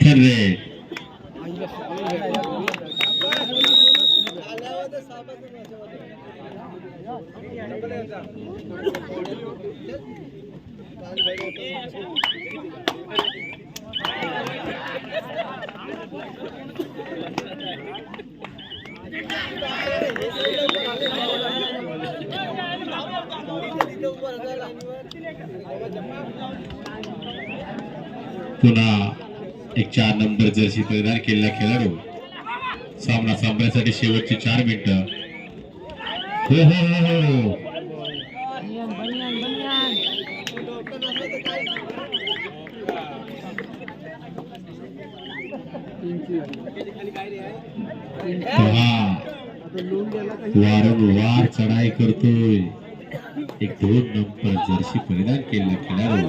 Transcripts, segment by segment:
ठरले पुन्हा एक चार नंबर जर्सी परिधान केलेला खेळाडू. सामना संपण्यासाठी शेवटची चार मिनिटं. हो हो हो हो. वारंवार चढाई करतोय. एक दोन नंबर जर्सी परिधान केलेला खेळाडू.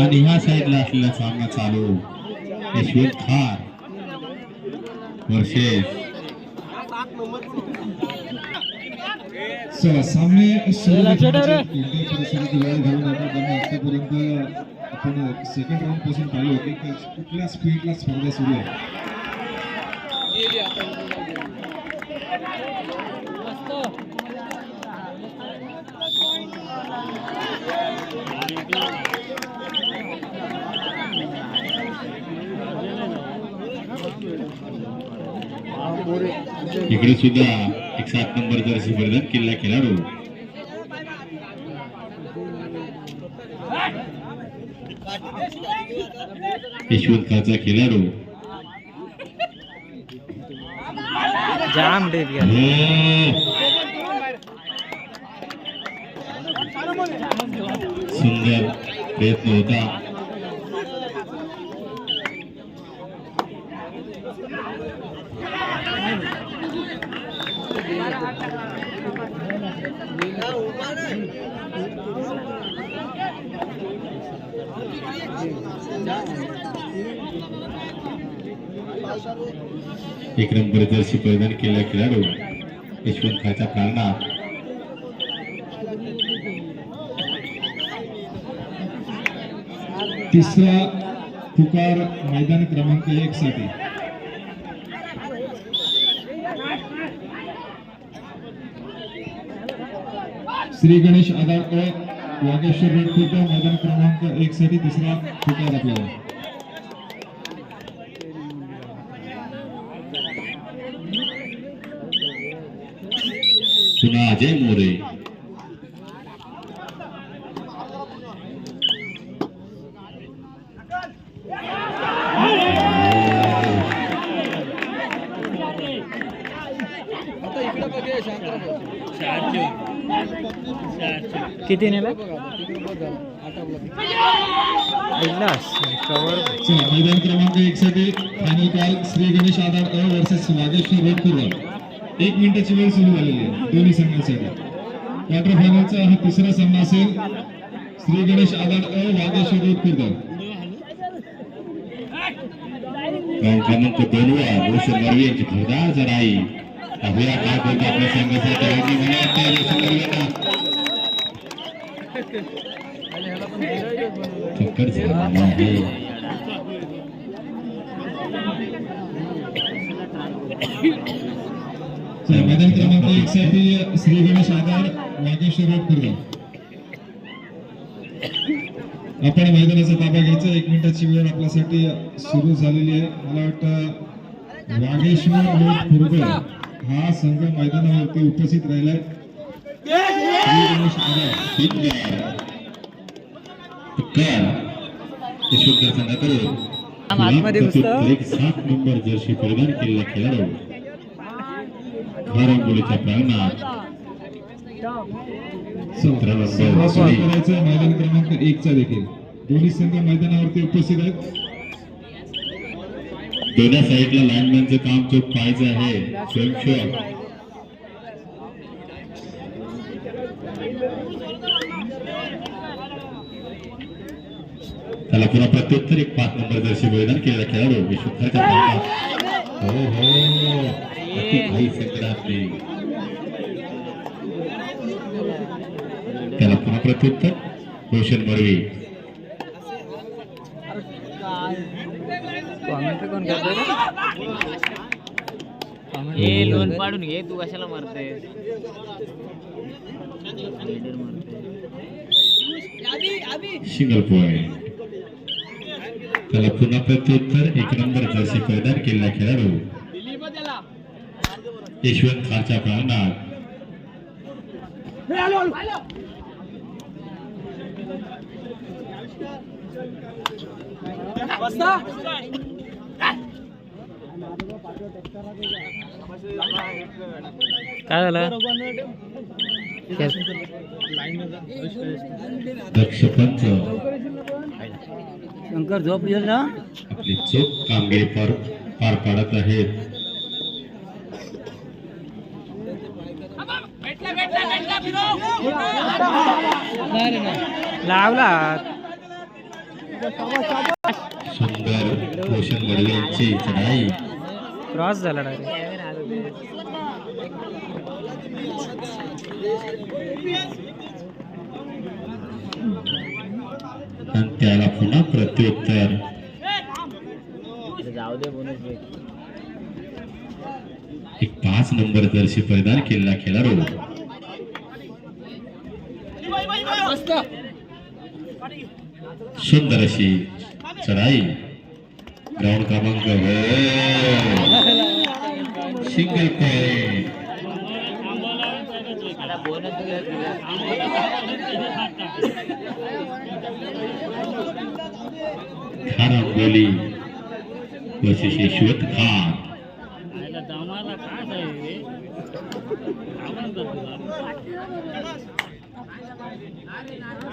आणि ह्या साईडला असलेला सामना चालू. यशवंत खार. वर्षेस चला सामने सुरू लक्षात ठेव रे. कोणत्याही परिस्थितीत वेळ घालून त्यांना आतापर्यंत आपण सेकंड राऊंडपासून पाहिलं होते की कुठल्या स्पीडला स्पर्धा सुरू आहे. इकडे सुद्धा. एक सात नंबर जर्सी परिधान केलेला खेळाडू यशवंत खाचा खेळाडू जाम गेला. सुंदर प्रयत्न होता. एक नंबर जर्सी परिधान केलेला खेळाडू यशवंत खाचा प्रांगणात तिसरा पुकार मैदान क्रमांक एक साठी. श्री गणेश आधार वागेश्वर रोड मैदान क्रमांक एक साठी तिसरा पुकार आपल्याला. पुन्हा अजय मोरे. किती नेला? मैदान क्रमांक एक साठी फायनल कॉल श्री गणेश आधार अ वर्सेस वागेश्वर रोड खुर्द एक मिनिटाची वेळ सुरू झालेली आहे दोन्ही संघांसाठी. क्वार्टर फायनलचा हा तिसरा सामना असेल. श्री गणेश आधार अ खुर्द गाव क्रमांक दोन वर रोशन मरवी यांची जराई काय करतो आपल्या संघासाठी आणि मला वाटतं रोशन मरवी यांना टक्कर झालेली आहे चला, मैदान क्रमांक एक साठी श्री गणेश आधार नागेश्वर रोड आपण मैदानाचा ताबा घ्यायचा एक मिनिटाची वेळ आपल्यासाठी सुरू झालेली आहे मला वाटतं वागेश्वर रोड खुर्द हा संघ मैदानावरती उपस्थित राहिलाय श्री गणेश आधार सुंदर टक्कर यशवंत संघाकडून सात नंबर जर्सी परिधान केलेला खेळाडू प्रांगणात सतरा नंबर मैदान क्रमांक एक चा देखील दोन्ही संघ मैदानावरती उपस्थित आहेत दोन्ही साईडला लाईनमॅनचं काम खूप पाहायचं आहे. स्वयंसेवक त्याला पुन्हा प्रत्युत्तर एक पाच नंबर जर्सी बलिदान केलेला खेळाडू. हो हो संकटातली त्याला पुन्हा प्रत्युत्तर रोशन मरवी कॉमेंट्री कोण करतोय हे लोन पाडून घे तू कशाला मारते सिंगल पॉइंट त्याला पुन्हा प्रत्युत्तर. एक नंबर जर्सी परिधान केलेला खेळाडू. यशवंत खालच्या प्रांगणात काय झालं? दक्ष पंच. शंकर झोप येईल ना चोख कामगिरी पार पार पाडत आहेत. लावला सुंदर रोशन मडवी यांची चढाई. क्रॉस झाला डायरेक्ट त्याला पुन्हा प्रत्युत्तर. एक पाच नंबर जर्सी परिधान केलेला खेळाडू. सुंदर अशी चढाई. ग्राउंड क्रमांक सिंगल पॉइंट खाना बोली वर्सेस यशवंत खान.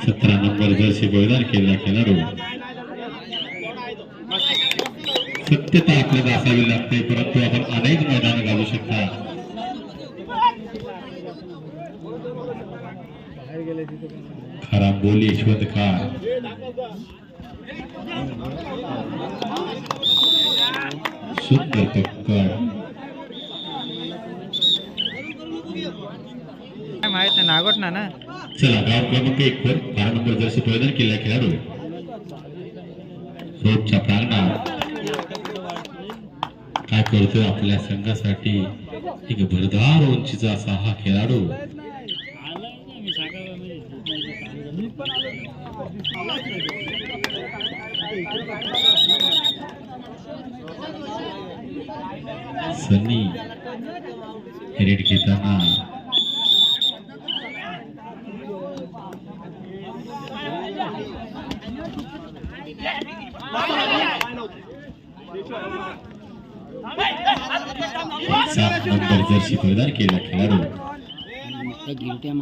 सतरा नंबर जर्सी बलिदान केलेला खेळाडू. सत्यता आपल्याला असावी लागते परंतु आपण अनेक मैदान घालू शकता. खरा बोली यशवंत खान सुंदर पक्कड माहीत नाही नागोट ना ना. चला गाव क्रमांक एक वर बारा नंबर जर्सी परिधान केलेला खेळाडू. रोडच्या प्रांगणात. काय करतोय आपल्या संघासाठी? एक भरदार उंचीचा असा हा खेळाडू सनी रेड घेताना सात नंबर जर्सी परिधान केलेला खेळाडू गिरट्या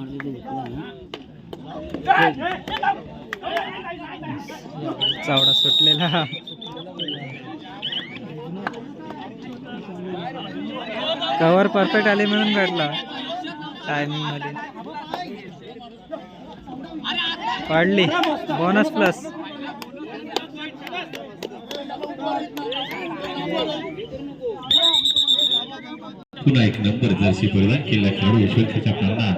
चावडा सुटलेला. कव्हर परफेक्ट आली म्हणून भेटला टायमिंगमध्ये. पडली. बोनस प्लस पुन्हा एक नंबर जर्सी परिधान केलेला खेळाडू यशवंतच्या प्रांगणात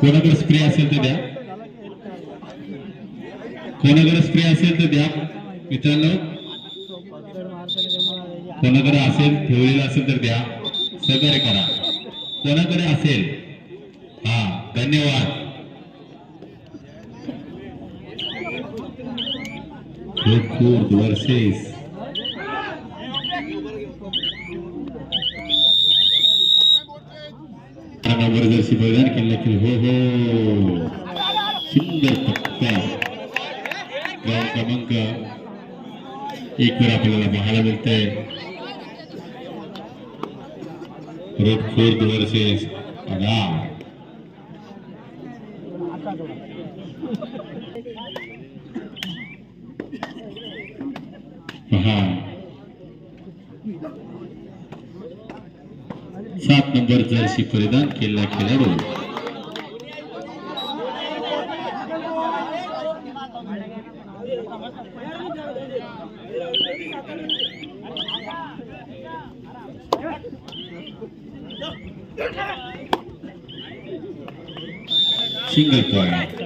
कोणाकडे स्प्रे असेल तर द्या. कोणाकडे स्प्रे असेल तर द्या. मित्रांनो कोणाकडे असेल ठेवलेलं असेल तर द्या. सहकार्य करा. कोणाकडे असेल? हा धन्यवाद. खूप वर्सेस नंबर जर्सी परिधान केलेला की हो हो. सुंदर पक्का गाव क्रमांक एक वर आपल्याला पाहायला मिळतंय. Rockford versus Agar. पहा सात नंबर जर्सी परिधान केलेला खेळाडू सिंगल पॉइंट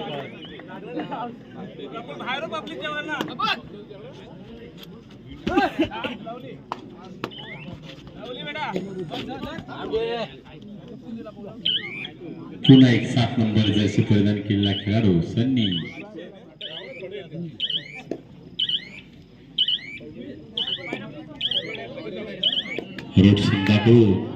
पुन्हा एक सात नंबर जर्सी परिधान केलेला खेळाडू Sunny. Road Singapore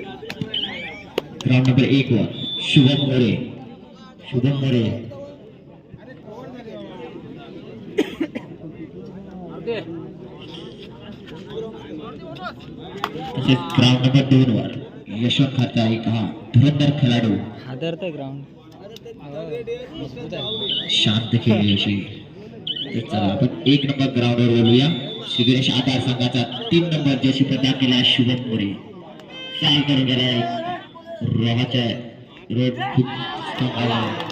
ground number एक वर शुभम मोरे। शुभम मोरे। तसेच ग्राउंड नंबर दोन वर यशवंत खाचा एक हा धुरंधर खेळाडू हादरतंय ग्राउंड शांत खेळली अशी चला आपण एक नंबर ग्राउंडवर बोलूया श्री गणेश आधार संघाचा तीन नंबर जशी प्रदान केला शुभम मोरे। चाल करून गेलाय रवाचा रोड खूप strong आहे.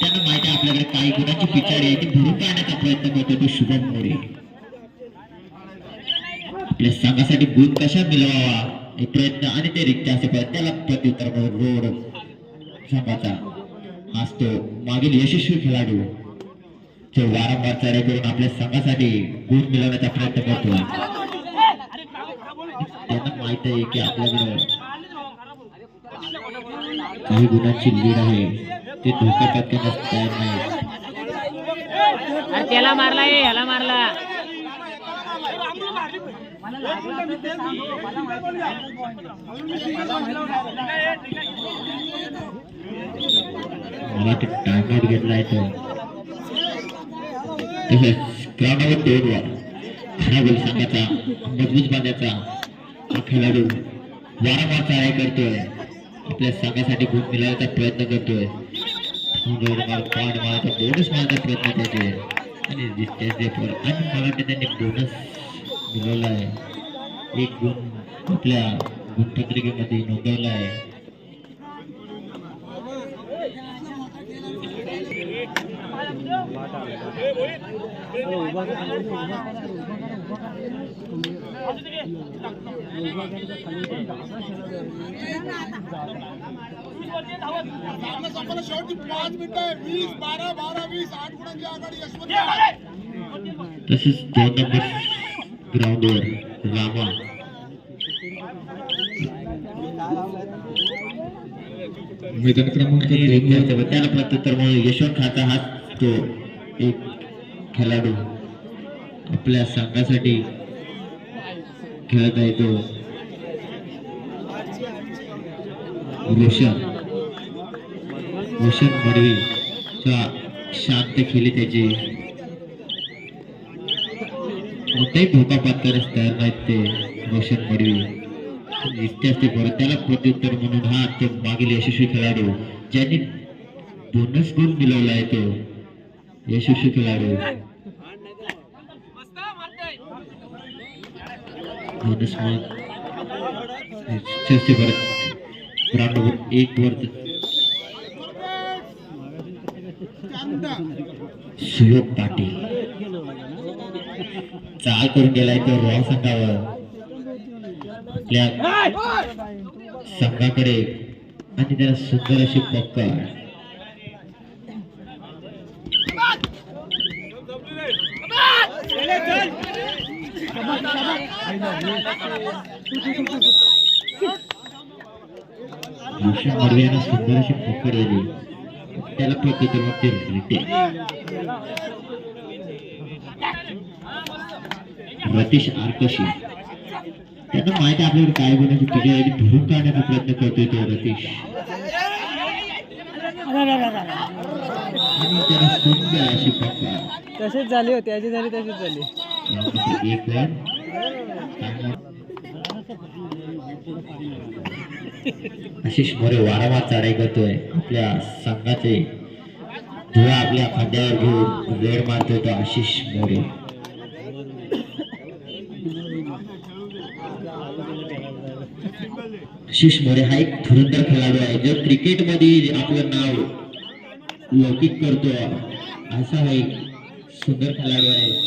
त्यांना माहिती आहे आपल्याकडे काही गुणांची पिछाडी आहे ती भरून काढण्याचा प्रयत्न करतो तो शुभम मोरे. आपल्या संघासाठी गुण कशा मिळवावा हे प्रयत्न आणि ते रिक्त असे प्रयत्न त्याला प्रत्युत्तर म्हणून रोड संघाचा. आज तो मागील यशस्वी खेळाडू. जो वारंवार चढाई करून आपल्या संघासाठी गुण मिळवण्याचा प्रयत्न करतो त्यांना माहीत आहे की आपल्याकडे काही गुणांची लीड आहे ते धोका पत्करण्यास तयार नाही त्याला मारला ए ह्याला मारला. मला ते. घेतला आहे तो तसेच संघाचा मजबूत बांधायचा हा खेळाडू वारंवार चढाई करतोय. आपल्या संघासाठी गुण मिळवण्याचा प्रयत्न करतोय. रोड मारायचा बोनस मारण्याचा प्रयत्न करतोय. आणि दिसते आणि मला वाटतं त्यांनी बोनस मिळवला आहे एक गुण आपल्या गुणपत्रिकेमध्ये नोंदवला आहे शेवटी पाच मिनिटं वीस बारा बारा वीस आठ गुणांची आघाडी यशवंत तसेच दोन नंबर ग्राउंडवर रामा मैदान क्रमांक दोन वर त्याला प्रत्युत्तर म्हणून यशवंत खाचा हा तो एक खेळाडू आपल्या संघासाठी खेळत आहे तो. रोशन रोशन मडवी शांत खेळी त्याची. धोका ते, रोशन त्याला प्रत्युत्तर म्हणून, हा यशस्वी खेळाडू. ज्यांनी बोनस गुण मिळवला तो यशस्वी खेळाडू. बरं. ग्राउंड एक वर. सुयोग पाटील. चाल करून गेलाय तो रॉ संघावर. आपल्या संघाकडे. आणि त्याला सुंदर अशी पक्का भूषण मडवे यांना सुंदर अशी पकड दिली त्याला ते. रिटे रतीश आरकशी. त्यांना माहिती आहे आपल्याकडे काय गुणाची तुझ्या आधी भरून काढण्याचा प्रयत्न करतोय तो रतीश. आणि त्याला सुंदर अशी पकड तसेच झाली होती याची झाली तशीच झाली. एक आशिष मोरे वारंवार चढाई करतोय. आपल्या संघाचे धुळा आपल्या खांद्यावर घेऊन वेळ मारतोय तो आशिष मोरे. आशिष मोरे हा एक धुरंधर खेळाडू आहे. जो क्रिकेटमध्ये आपलं नाव लौकिक करतोय. असा हा एक सुंदर खेळाडू आहे.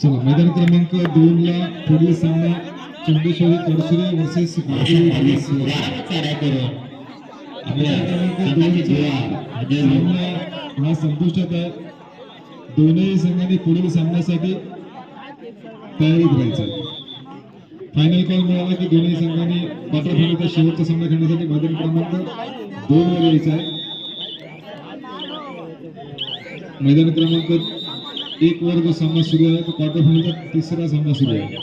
चला मैदान क्रमांक दोन ला पुढील सामना चंदेश्वरी कडसुरे वर्सेस हा संपुष्टात आहे. दोनही संघांनी पुढील सामन्यासाठी तयारीत राहायचं फायनल कॉल मिळाला की दोन्ही संघांनी क्वार्टर फायनलचा शेवटचा सामना खेळण्यासाठी मैदान क्रमांक दोन वर यायचा आहे. मैदान क्रमांक एक वर जो सामना सुरू आहे तो क्वार्टर फायनलचा तिसरा सामना सुरू आहे.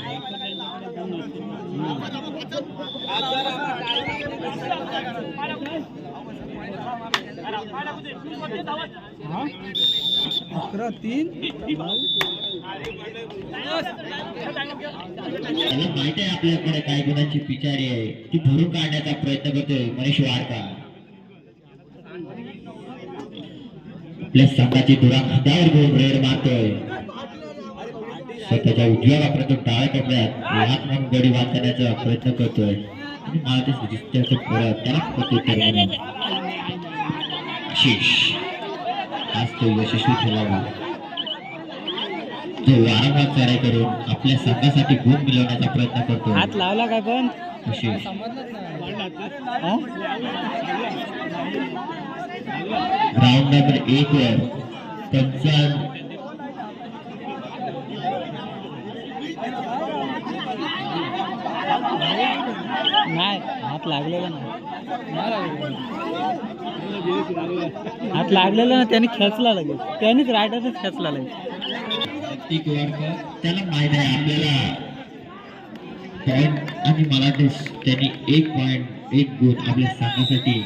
अकरा तीन. माहिती आहे आपल्याकडे काय गुणांची पिचारी आहे. ती भरून काढण्याचा प्रयत्न करतोय मनीष वाडका आपल्या संघाची धुरा खात्यावर घेऊन रेड मारतोय. स्वतःच्या उजव्या वापरातून डाव्या कपड्यात लाख म्हणून गडी वाचण्याचा प्रयत्न करतोय. आणि मला ते दिसतं परत त्याला प्रत्युत्तर म्हणून आशिष. आज तो यशस्वी ठरला जो वारंवार चढाई करून आपल्या संघासाठी गुण मिळवण्याचा प्रयत्न करतो हात लावला काय पण? आशिष? राऊंड नंबर एक वर पंचावन्न नाही हात लागलेला नाही. हात लागलेला ना त्याने खेचला लगेच. त्यानेच रायडरच खेचला वाडका त्याला माहीत आहे आपल्याला पॉइंट आणि मला त्यांनी एक पॉइंट एक गुण आपल्या संघासाठी